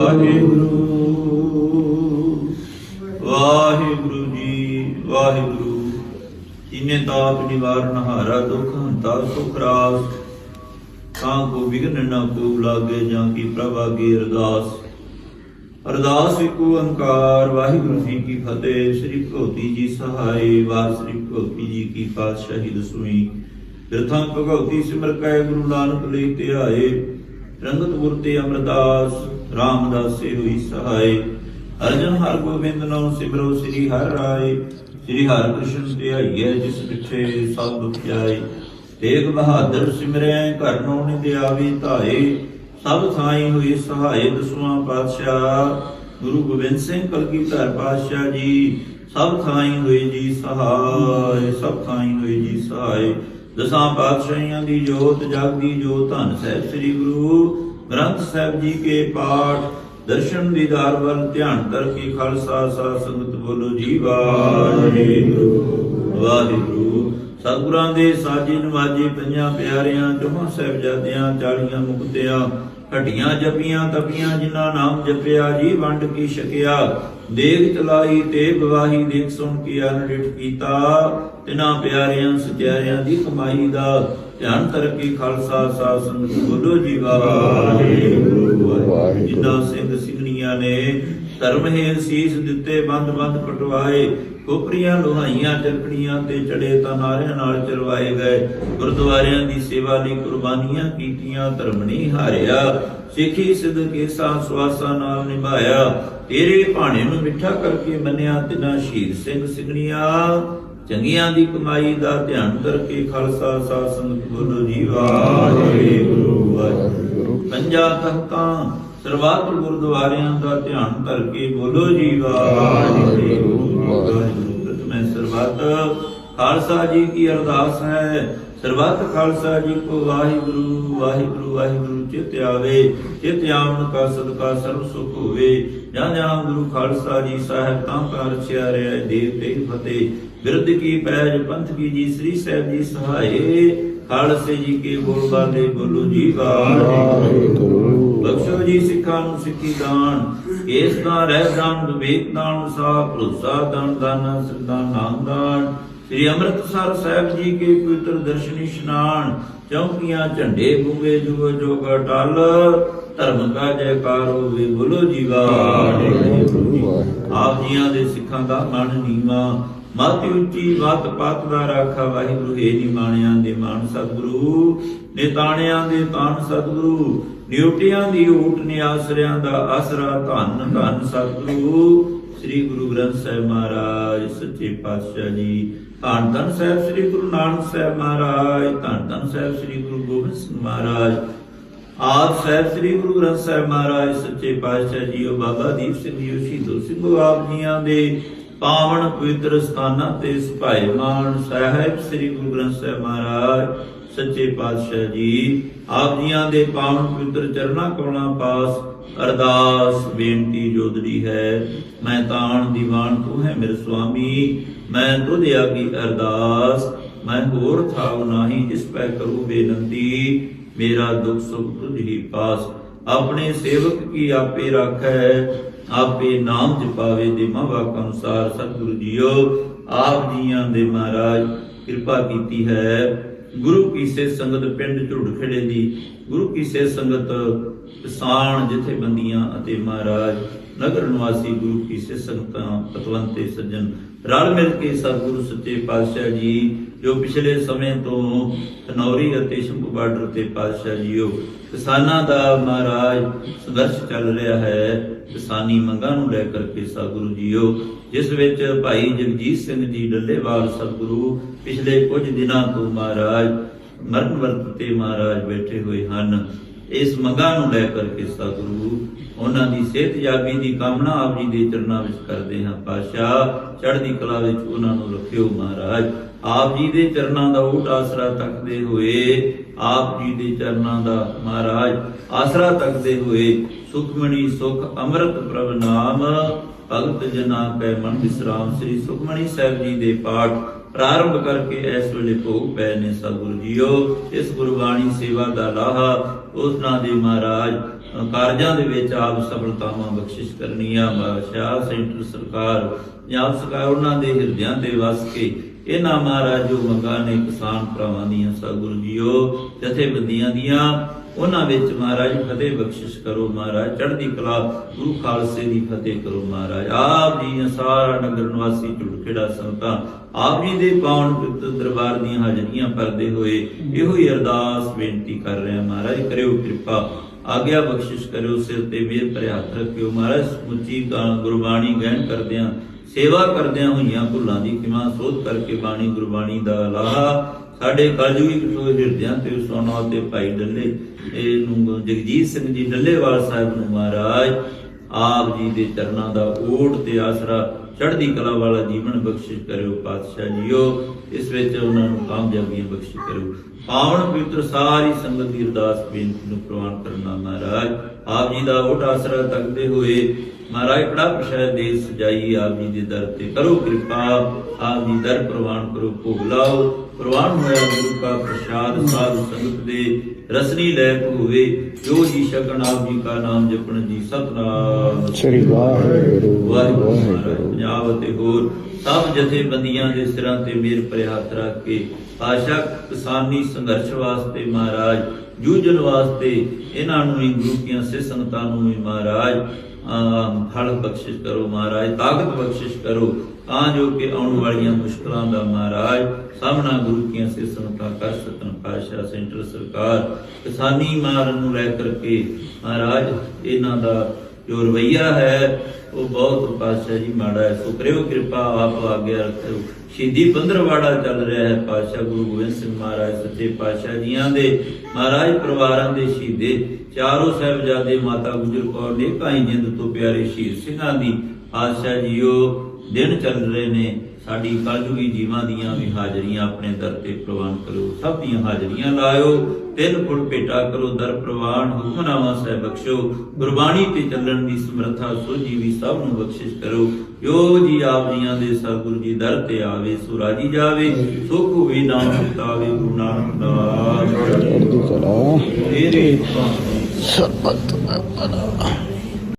ਵਾਹਿਗੁਰੂ। ਵਾਹਿਗੁਰੂ ਜੀ, ਵਾਹਿਗੁਰੂ। ਜਿਨੇ ਤਾਪ ਨਿਵਾਰਨ, ਹਾਰਾ ਦੁਖ ਹੰਤਾ ਸੁਖ ਰਾਸ ਤਾਂ ਕੋ ਵਿਗਨ ਨਾ ਕੋ ਲਾਗੇ ਜਾਂ ਕੀ ਪ੍ਰਭ ਅਰਦਾਸ। ਅਰਦਾਸ ਇਕ ਓੰਕਾਰ ਵਾਹਿਗੁਰੂ ਜੀ ਕੀ ਫਤਿਹ। ਸ੍ਰੀ ਭਗਵਤੀ ਜੀ ਸਹਾਈ ਵਾਹਿ ਸ੍ਰੀ ਭਗਵਤੀ ਜੀ ਕੀ ਪਾਤਸ਼ਾਹੀ ਦਸਵੀਂ। ਪ੍ਰਥਮ ਭਗਵਤੀ ਸਿਮਰ ਕੈ ਗੁਰੂ ਨਾਨਕ ਲਈ ਧਿਆਏ। ਰੰਗਤ ਗੁਰ ਤੇ ਅਮਰਦਾਸ, ਰਾਮਦਾਸੇ ਹੋਈ ਸਹਾਈ ਅਰਜਨ ਹਰ ਗੋਬਿੰਦ ਨਾਮ ਸਿਮਰੋ ਸ੍ਰੀ ਹਰਿ ਰਾਏ। ਸ੍ਰੀ ਹਰਿ ਕ੍ਰਿਸ਼ਨ ਧਿਆਈਐ ਜਿਸ ਪਿਛੇ ਸਭ ਦੁਖ ਜਾਏ। ਤੇਗ ਬਹਾਦਰ ਸਿਮਰੈ, ਘਰ ਨੋ ਨਿਦ ਆਵੇ ਧਾਏ। ਸਭ ਥਾਈ ਹੋਈ ਸਹਾਈ ਦਸਵਾਂ ਪਾਤਸ਼ਾਹ। ਗੁਰੂ ਗੋਬਿੰਦ ਸਿੰਘ ਕਲਗੀਧਰ ਪਾਤਸ਼ਾਹ ਜੀ, ਸਭ ਥਾਈ ਹੋਏ ਜੀ ਸਹਾਈ ਸਭ ਥਾਈ ਹੋਏ ਜੀ ਸਹਾਈ ਦਸਾਂ ਪਾਤਸ਼ਾਹਾਂ ਦੀ ਜੋਤ ਜਗਦੀ ਜੋਤ, ਧੰਨ ਸਾਹਿਬ ਸ੍ਰੀ ਗੁਰੂ ਗ੍ਰੰਥ ਸਾਹਿਬ ਜੀ ਕੇ ਪਾਠ, ਦਰਸ਼ਨ ਦੀਦਾਰ ਵੱਲ ਧਿਆਨ ਕਰਕੇ ਖਾਲਸਾ ਸਾ ਸੰਗਤ ਬੋਲੋ ਜੀ ਵਾਹਿਗੁਰੂ ਵਾਹਿਗੁਰੂ। ਸਤਿਗੁਰਾਂ ਦੇ ਸਾਜੇ ਨਵਾਜੇ ਪੰਜਾਂ ਪਿਆਰਿਆਂ, ਚੌਹਾਂ ਸਾਹਿਬਜ਼ਾਦਿਆਂ ਚਾਲੀਆਂ ਮੁਕਤਿਆਂ ਹੱਡੀਆਂ ਜਪੀਆਂ ਤਪੀਆਂ ਜਿਨ੍ਹਾਂ ਨਾਮ ਜਪਿਆ ਜੀ ਵੰਡ ਕੀ ਛਕਿਆ? ਦੇਖ ਚਲਾਈ ਤੇ ਗਵਾਹੀ ਦੇਖ ਸੁਣ ਕੇ ਅਨਰਿਠ ਕੀਤਾ। ਤਿਨਾਂ ਪਿਆਰਿਆਂ ਸਚਿਆਰਿਆਂ ਦੀ ਕਮਾਈ ਦਾ ਧਿਆਨ ਕਰਕੇ ਖਾਲਸਾ ਸਾ ਸੰਗਤ ਬੋਲੋ ਜੀ ਵਾਹਿਗੁਰੂ ਜਿਨ੍ਹਾਂ ਸਿੰਘ ਸਿੰਘਣੀਆਂ ਨੇ ਧਰਮ ਹੈ ਸੀਸ ਦਿੱਤੇ ਬੰਦ ਬੰਦ ਪਟਵਾਏ। ਕੋਪਰੀਆਂ ਲੋਹਾਈਆਂ ਚਰਕੜੀਆਂ ਤੇ ਚੜੇ ਤਾਂ ਨਾਰਿਆਂ ਨਾਲ ਚਰਵਾਏ ਗਏ। ਗੁਰਦੁਆਰਿਆਂ ਦੀ ਸੇਵਾ ਲਈ ਕੁਰਬਾਨੀਆਂ ਕੀਤੀਆਂ ਧਰਮ ਨਹੀਂ ਹਾਰਿਆ। ਸਿੱਖੀ ਸਿੱਧ ਕੇਸਾਂ ਸਵਾਸਾਂ ਨਾਲ ਨਿਭਾਇਆ। ਤੇਰੇ ਭਾਣੇ ਨੂੰ ਮਿੱਠਾ ਕਰਕੇ ਮੰਨਿਆ ਤਿਨਾ ਸ਼ਹੀਦ ਸਿੰਘ ਸਿੰਘਣੀਆਂ ਚੰਗੀਆਂ ਦੀ ਕਮਾਈ ਦਾ ਧਿਆਨ ਕਰਕੇ ਖਾਲਸਾ ਸਾ ਸੰਗਤ ਬੋਲੋ ਜੀ ਵਾਹਿਗੁਰੂ। ਵਾਹਿਗੁਰੂ। ਪੰਜਾ ਤਖਤਾਂ ਸਰਬੱਤ ਗੁਰਦੁਆਰਿਆਂ ਦਾ ਧਿਆਨ ਕਰਕੇ ਬੋਲੋ ਜੀ, ਵਾਹਿਗੁਰੂ ਵਾਹਿਗੁਰੂ ਸਰਬੱਤ ਖਾਲਸਾ ਜੀ ਕੀ ਅਰਦਾਸ ਹੈ। ਸਰਬੱਤ ਖਾਲਸਾ ਜੀ ਕੋ ਵਾਹਿਗੁਰੂ ਵਾਹਿਗੁਰੂ ਵਾਹਿਗੁਰੂ, ਚਿਤ ਆਵੇ, ਚਿਤ ਆਵਨ ਕਾ ਸਦਕਾ ਸਰਬ ਸੁਖ ਹੋਵੇ। ਜਾਂ ਜਾਂ ਗੁਰੂ ਖਾਲਸਾ ਜੀ ਸਾਹਿਬ, ਤਾਂ ਕਰ ਰਚਿਆ ਰਿਆ ਦੇਵ ਤੇ ਫਤਿਹ। ਬਿਰਧ ਕੀ ਪੈਜ, ਪੰਥ ਕੀ ਜੀ, ਸ੍ਰੀ ਸਾਹਿਬ ਜੀ ਸਹਾਏ। ਖਾਲਸੇ ਜੀ ਕੇ ਬੋਲ ਬਾਲੇ, ਬੋਲੋ ਜੀ, ਵਾਹਿਗੁਰੂ। ਬਖਸ਼ੋ ਜੀ ਸਿੱਖਾਂ ਨੂੰ ਸਿੱਖੀ ਦਾਨ ਕੇਸ ਦਾ ਰਹਿ ਦਾਨ ਵਿਵੇਕ ਦਾਨ ਸਾ ਭਰੋਸਾ ਦਾਨ ਦਾਨ ਸਰਦਾ ਨਾਮ ਦਾਨ। ਸ੍ਰੀ ਅੰਮ੍ਰਿਤਸਰ ਸਾਹਿਬ ਜੀ ਕੇ ਪਵਿੱਤਰ ਦਰਸ਼ਨੀ ਇਸ਼ਨਾਨ, ਚੌਂਕੀਆਂ, ਝੰਡੇ ਬੁਗੇ, ਜੁਗ ਜੋਗ ਟਲ, ਧਰਮ ਕਾ ਜੈਕਾਰ ਹੋਵੇ ਬੋਲੋ ਜੀ ਆਪ ਜੀਆਂ ਦੇ ਸਿੱਖਾਂ ਦਾ ਮਨ ਨੀਵਾ, ਮਤ ਉੱਚੀ ਮਤ ਪਾਤ ਦਾ ਰਾਖਾ, ਵਾਹਿਗੁਰੂ ਏ ਨਿਮਾਣਿਆਂ ਦੇ ਮਾਨ ਸਤਿਗੁਰੂ, ਨਿਤਾਣਿਆਂ ਦੇ ਤਾਨ ਸਤਿਗੁਰੂ, ਨਿਉਟਿਆਂ ਦੀ ਊਟ ਨਿਆਸਰਿਆਂ ਦਾ ਆਸਰਾ ਧੰਨ ਧੰਨ ਸਤਿਗੁਰੂ। ਸ੍ਰੀ ਗੁਰੂ ਗ੍ਰੰਥ ਸਾਹਿਬ ਮਹਾਰਾਜ, ਸੱਚੇ ਪਾਤਸ਼ਾਹ ਜੀ। ਧੰਨ ਧੰਨ ਸਾਹਿਬ ਸ੍ਰੀ ਗੁਰੂ ਨਾਨਕ ਸਾਹਿਬ ਮਹਾਰਾਜ, ਧੰਨ ਧੰਨ ਸਾਹਿਬ ਸ੍ਰੀ ਗੁਰੂ ਗੋਬਿੰਦ ਸਿੰਘ ਮਹਾਰਾਜ। ਆਪ ਸਾਹਿਬ ਸ੍ਰੀ ਗੁਰੂ ਗ੍ਰੰਥ ਸਾਹਿਬ ਮਹਾਰਾਜ, ਸੱਚੇ ਪਾਤਸ਼ਾਹ ਜੀਓ ਬਾਬਾ ਦੀਪ ਸਿੰਘ ਜੀ ਸ਼ਹੀਦੋ ਸਿੰਘ ਆਪ ਜੀਆਂ ਦੇ ਪਾਵਨ ਪਵਿੱਤਰ ਸਥਾਨਾਂ ਤੇ ਸੁਭਾਇਮਾਨ ਸਾਹਿਬ ਸ੍ਰੀ ਗੁਰੂ ਗ੍ਰੰਥ ਸਾਹਿਬ ਮਹਾਰਾਜ। ਸੱਚੇ ਪਾਤਸ਼ਾਹ ਜੀ ਆਪ ਜੀਆਂ ਦੇ ਪਾਵਨ ਪਵਿੱਤਰ ਚਰਨਾਂ ਕੋਲਾਂ ਪਾਸ ਅਰਦਾਸ ਬੇਨਤੀ ਜੋਦੜੀ ਹੈ। ਮੈਂ ਤਾਣ ਦੀਵਾਨ ਤੂੰ ਹੈ ਮੇਰੇ ਸੁਆਮੀ। ਮੈਂ ਤੁਧ ਆਗੀ ਅਰਦਾਸ। ਮੈਂ ਹੋਰ ਥਾਉ ਨਾਹੀ ਜਿਸ ਪੈ ਕਰੂ ਬੇਨੰਤੀ। ਮੇਰਾ ਦੁੱਖ ਸੁਖ ਤੁਝ ਹੀ ਪਾਸ। ਆਪਣੇ ਸੇਵਕ ਕੀ ਆਪੇ ਰਾਖੈ? ਆਪੇ ਨਾਮ ਜਪਾਵੇ ਦੇ ਮਹਾਵਾਕ ਅਨੁਸਾਰ ਸਤਿਗੁਰੂ ਜੀਓ, ਆਪ ਜੀਆਂ ਦੇ ਮਹਾਰਾਜ ਕਿਰਪਾ ਕੀਤੀ ਹੈ। ਗੁਰੂ ਕੀ ਸੇ ਸੰਗਤ ਪਿੰਡ ਝੁੜ ਖੜੇ ਦੀ, ਗੁਰੂ ਕੀ ਸੇ ਸੰਗਤ ਕਿਸਾਨ ਜਥੇਬੰਦੀਆਂ ਅਤੇ ਮਹਾਰਾਜ, ਨਗਰ ਨਿਵਾਸੀ ਗੁਰੂ ਕੀ ਸੇ ਸੰਗਤਾਂ ਪਤਵੰਤੇ ਸੱਜਣ ਰਲ ਮਿਲ ਕੇ ਸਤਿਗੁਰੂ ਸੱਚੇ ਪਾਤਸ਼ਾਹ ਜੀ, ਜੋ ਪਿਛਲੇ ਸਮੇਂ ਤੋਂ ਧਨੌਰੀ ਅਤੇ ਸ਼ੰਭੂ ਬਾਰਡਰ ਤੇ ਪਾਤਸ਼ਾਹ ਜੀਓ, ਕਿਸਾਨਾਂ ਦਾ ਮਹਾਰਾਜ ਸੰਘਰਸ਼ ਚੱਲ ਰਿਹਾ ਹੈ। ਕਿਸਾਨੀ ਮੰਗਾਂ ਨੂੰ ਲੈ ਕਰਕੇ ਸਤਿਗੁਰੂ ਜੀਓ, ਜਿਸ ਵਿੱਚ ਭਾਈ ਜਗਜੀਤ ਸਿੰਘ ਜੀ ਡੱਲੇਵਾਲ ਸਤਿਗੁਰੂ ਪਿਛਲੇ ਕੁਝ ਦਿਨਾਂ ਤੋਂ ਮਹਾਰਾਜ ਮਰਨ ਵਰਤ ਤੇ ਮਹਾਰਾਜ ਬੈਠੇ ਹੋਏ ਹਨ। ਇਸ ਮੰਗਾਂ ਨੂੰ ਲੈ ਕਰਕੇ ਸਤਿਗੁਰੂ ਉਹਨਾਂ ਦੀ ਸਿਹਤ ਯਾਬੀ ਦੀ ਕਾਮਨਾ ਆਪ ਜੀ ਦੇ ਚਰਨਾਂ ਵਿੱਚ ਕਰਦੇ ਹਾਂ। ਪਾਸ਼ਾ ਚੜ੍ਹਦੀ ਕਲਾ ਵਿੱਚ ਉਹਨਾਂ ਨੂੰ ਰੱਖਿਓ ਮਹਾਰਾਜ। ਆਪ ਜੀ ਦੇ ਚਰਨਾਂ ਦਾ ਊਟ ਆਸਰਾ ਤੱਕਦੇ ਹੋਏ, ਆਪ ਜੀ ਦੇ ਚਰਨਾਂ ਦਾ ਮਹਾਰਾਜ ਆਸਰਾ ਤੱਕਦੇ ਹੋਏ ਸੁਖਮਣੀ ਸੁਖ ਅੰਮ੍ਰਿਤ ਪ੍ਰਭ ਨਾਮ ਭਗਤ ਜਨਾ ਕੈ ਮਨ ਵਿਸਰਾਮ। ਸ੍ਰੀ ਸੁਖਮਣੀ ਸਾਹਿਬ ਜੀ ਦੇ ਪਾਠ ਪ੍ਰਾਰੰਭ ਕਰਕੇ ਇਸ ਵੇਲੇ ਭੋਗ ਪੈ ਨੇ ਸਤਿਗੁਰੂ ਜੀਓ, ਇਸ ਗੁਰਬਾਣੀ ਸੇਵਾ ਦਾ ਲਾਹਾ, ਉਸ ਦੇ ਮਹਾਰਾਜ ਕਾਰਜਾਂ ਦੇ ਵਿੱਚ ਆਪ ਸਫਲਤਾਵਾਂ ਬਖਸ਼ਿਸ਼ ਕਰਨੀਆਂ, ਬਾਦਸ਼ਾਹ, ਸੈਂਟਰ ਸਰਕਾਰ, ਪੰਜਾਬ ਸਰਕਾਰ, ਉਹਨਾਂ ਦੇ ਹਿਰਦਿਆਂ ਤੇ ਵਸ ਕੇ ਇਹਨਾਂ ਮਹਾਰਾਜੋ ਮੰਗਾਂ ਨੇ ਕਿਸਾਨ ਭਰਾਵਾਂ ਦੀਆਂ ਸਤਿਗੁਰੂ ਜੀਓ, ਜਥੇਬੰਦੀਆਂ ਦੀਆਂ ਉਹਨਾਂ ਵਿੱਚ ਮਹਾਰਾਜ ਫਤਿਹ ਬਖਸ਼ਿਸ਼ ਕਰੋ ਮਹਾਰਾਜ, ਚੜ੍ਹਦੀ ਕਲਾ ਗੁਰੂ ਖਾਲਸੇ ਦੀ ਫਤਿਹ ਕਰੋ ਮਹਾਰਾਜ। ਆਪ ਜੀ ਸਾਰਾ ਨਗਰ ਨਿਵਾਸੀ ਝੁੜਖੇੜਾ ਸੰਤਾਂ ਆਪ ਜੀ ਦੇ ਪਾਵਨ ਪਵਿੱਤਰ ਦਰਬਾਰ ਦੀਆਂ ਹਾਜ਼ਰੀਆਂ ਭਰਦੇ ਹੋਏ ਇਹੋ ਹੀ ਅਰਦਾਸ ਬੇਨਤੀ ਕਰ ਰਹੇ ਮਹਾਰਾਜ, ਕਰਿਓ ਕਿਰਪਾ। ਆਗਿਆ ਬਖਸ਼ਿਸ਼ ਕਰਿਓ, ਸਿਰ ਤੇ ਮੇਰ ਭਰੇ ਹੱਥ ਰੱਖਿਓ। ਮਹਾਰਾਜ, ਸਮੁੱਚੀ ਗੁਰਬਾਣੀ ਗਹਿਣ ਕਰਦਿਆਂ, ਸੇਵਾ ਕਰਦਿਆਂ ਹੋਈਆਂ ਭੁੱਲਾਂ ਦੀ ਕਿਮਾ ਸੋਧ ਕਰਕੇ ਬਾਣੀ ਗੁਰਬਾਣੀ ਦਾ ਲਾਹਾ। ਸਾਡੇ ਕਲਯੁਗੀ ਕਿਥੋਂ ਹਿਰਦਿਆਂ ਤੇ ਸੋਨਾ ਤੇ ਭਾਈ ਡੱਲੇ ਇਹਨੂੰ ਜਗਜੀਤ ਸਿੰਘ ਜੀ ਡੱਲੇਵਾਲ ਸਾਹਿਬ ਨੂੰ ਮਹਾਰਾਜ, ਆਪ ਜੀ ਦੇ ਚਰਨਾਂ ਦਾ ਓਟ ਤੇ ਆਸਰਾ ਚੜ੍ਹਦੀ ਕਲਾ ਵਾਲਾ ਜੀਵਨ ਬਖਸ਼ਿਸ਼ ਕਰਿਓ ਪਾਤਸ਼ਾਹ ਜੀਓ, ਇਸ ਵਿੱਚ ਉਹਨਾਂ ਨੂੰ ਕਾਮਯਾਬੀਆਂ ਬਖਸ਼ਿਸ਼ ਕਰਿਓ। ਪਾਵਨ ਪਵਿੱਤਰ ਸਾਰੀ ਸੰਗਤ ਦੀ ਅਰਦਾਸ ਬੇਨਤੀ ਨੂੰ ਪ੍ਰਵਾਨ ਕਰਨਾ ਮਹਾਰਾਜ। ਆਪ ਜੀ ਦਾ ਓਟ ਆਸਰਾ ਤੱਕਦੇ ਹੋਏ ਮਹਾਰਾਜ ਕੜਾ ਪ੍ਰਸ਼ਾਦ ਦੇ ਸਜਾਈ ਆਪ ਜੀ ਦੇ ਦਰ ਤੇ ਕਰੋ ਕਿਰਪਾ ਆਪ ਜੀ ਦਰ ਪ੍ਰਵਾਨ ਕਰੋ ਭੋਗ ਲਾਓ। ਪ੍ਰਵਾਨ ਹੋਇਆ ਗੁਰੂ ਕਾ ਪ੍ਰਸ਼ਾਦ ਸਾਧ ਸੰਗਤ ਦੇ ਰਸਨੀ ਲੈ ਹੋਵੇ। ਜੋ ਜੀ ਸ਼ਕਨ ਆਪ ਜੀ ਕਾ ਨਾਮ ਜਪਣ ਜੀ ਸਤਨਾਮ। ਸ੍ਰੀ ਵਾਹਿਗੁਰੂ ਵਾਹਿਗੁਰੂ ਪੰਜਾਬ ਅਤੇ ਹੋਰ ਸਭ ਜਥੇਬੰਦੀਆਂ ਦੇ ਸਿਰਾਂ ਤੇ ਮੇਰ ਹੱਥ ਰੱਖ ਕੇ ਆਸ਼ਾ ਕਿਸਾਨੀ ਸੰਘਰਸ਼ ਵਾਸਤੇ ਮਹਾਰਾਜ ਜੂਝਣ ਵਾਸਤੇ ਇਹਨਾਂ ਨੂੰ ਵੀ ਗੁਰੂ ਕੀਆਂ ਸੇ ਸੰਗਤਾਂ ਨੂੰ ਵੀ ਮਹਾਰਾਜ ਫਲ ਬਖਸ਼ਿਸ਼ ਕਰੋ ਮਹਾਰਾਜ, ਤਾਕਤ ਬਖਸ਼ਿਸ਼ ਕਰੋ, ਤਾਂ ਜੋ ਕਿ ਆਉਣ ਵਾਲੀਆਂ ਮੁਸ਼ਕਲਾਂ ਦਾ ਮਹਾਰਾਜ ਸਾਹਮਣਾ ਗੁਰੂ ਕੀਆਂ ਸੇ ਸੰਗਤਾਂ ਕਰ ਸਕਣ ਪਾਸ਼ਾ ਸੈਂਟਰ, ਸਰਕਾਰ, ਕਿਸਾਨੀ ਮਾਰਨ ਨੂੰ ਲੈ ਕਰਕੇ ਮਹਾਰਾਜ ਇਹਨਾਂ ਦਾ ਜੋ ਰਵਈਆ ਹੈ, ਉਹ ਬਹੁਤ ਪਾਤਸ਼ਾਹ ਜੀ ਮਾੜਾ ਹੈ। ਸੋ ਕਰਿਓ ਕਿਰਪਾ, ਆਪ ਆਗਿਆ ਰੱਖਿਓ ਸ਼ਹੀਦੀ ਪੰਦਰਵਾੜਾ ਚੱਲ ਰਿਹਾ ਹੈ ਪਾਤਸ਼ਾਹ ਗੁਰੂ ਗੋਬਿੰਦ ਸਿੰਘ ਮਹਾਰਾਜ ਸੱਚੇ ਪਾਤਸ਼ਾਹ ਜੀਆਂ ਦੇ, ਮਹਾਰਾਜ ਪਰਿਵਾਰਾਂ ਦੇ ਸ਼ਹੀਦੇ। ਚਾਰੋਂ ਸਾਹਿਬਜ਼ਾਦੇ ਮਾਤਾ ਗੁਜਰ ਕੌਰ ਨੇ, ਭਾਈ ਜਿੰਦ ਤੋਂ ਪਿਆਰੇ ਸ਼ਹੀਦ ਸਿੰਘਾਂ ਦੀ, ਪਾਤਸ਼ਾਹ ਜੀਓ, ਦਿਨ ਚੱਲ ਰਹੇ ਨੇ। ਸਾਡੀ ਕਲਯੁਗੀ ਜੀਵਾਂ ਦੀਆਂ ਵੀ ਹਾਜ਼ਰੀਆਂ ਆਪਣੇ ਦਰ ਤੇ ਪ੍ਰਵਾਨ ਕਰੋ। ਸਭ ਦੀਆਂ ਹਾਜ਼ਰੀਆਂ ਲਾਇਓ। ਤਿੰਨ ਫੁੱਟ ਭੇਟਾ ਕਰੋ ਦਰ ਪ੍ਰਵਾਨ ਹੁਕਮਨਾਮਾ ਸਹਿ ਬਖਸ਼ੋ। ਗੁਰਬਾਣੀ ਤੇ ਚੱਲਣ ਦੀ ਸਮਰੱਥਾ ਸੋਝੀ ਵੀ ਸਭ ਨੂੰ ਬਖਸ਼ਿਸ਼ ਕਰੋ। ਜੋ ਜੀ ਆਪ ਜੀਆਂ ਦੇ ਸਤਿਗੁਰੂ ਜੀ ਦਰ ਤੇ ਆਵੇ ਸੋ ਰਾਜੀ ਜਾਵੇ। ਸੁਖ ਹੋਵੇ ਨਾਮ ਚਿਤਾਵੇ ਗੁਰੂ ਨਾਨਕ ਦਾਸ ਚੜ੍ਹਦੀ ਕਲਾ ਤੇਰੇ ਦਾ ਭਲਾ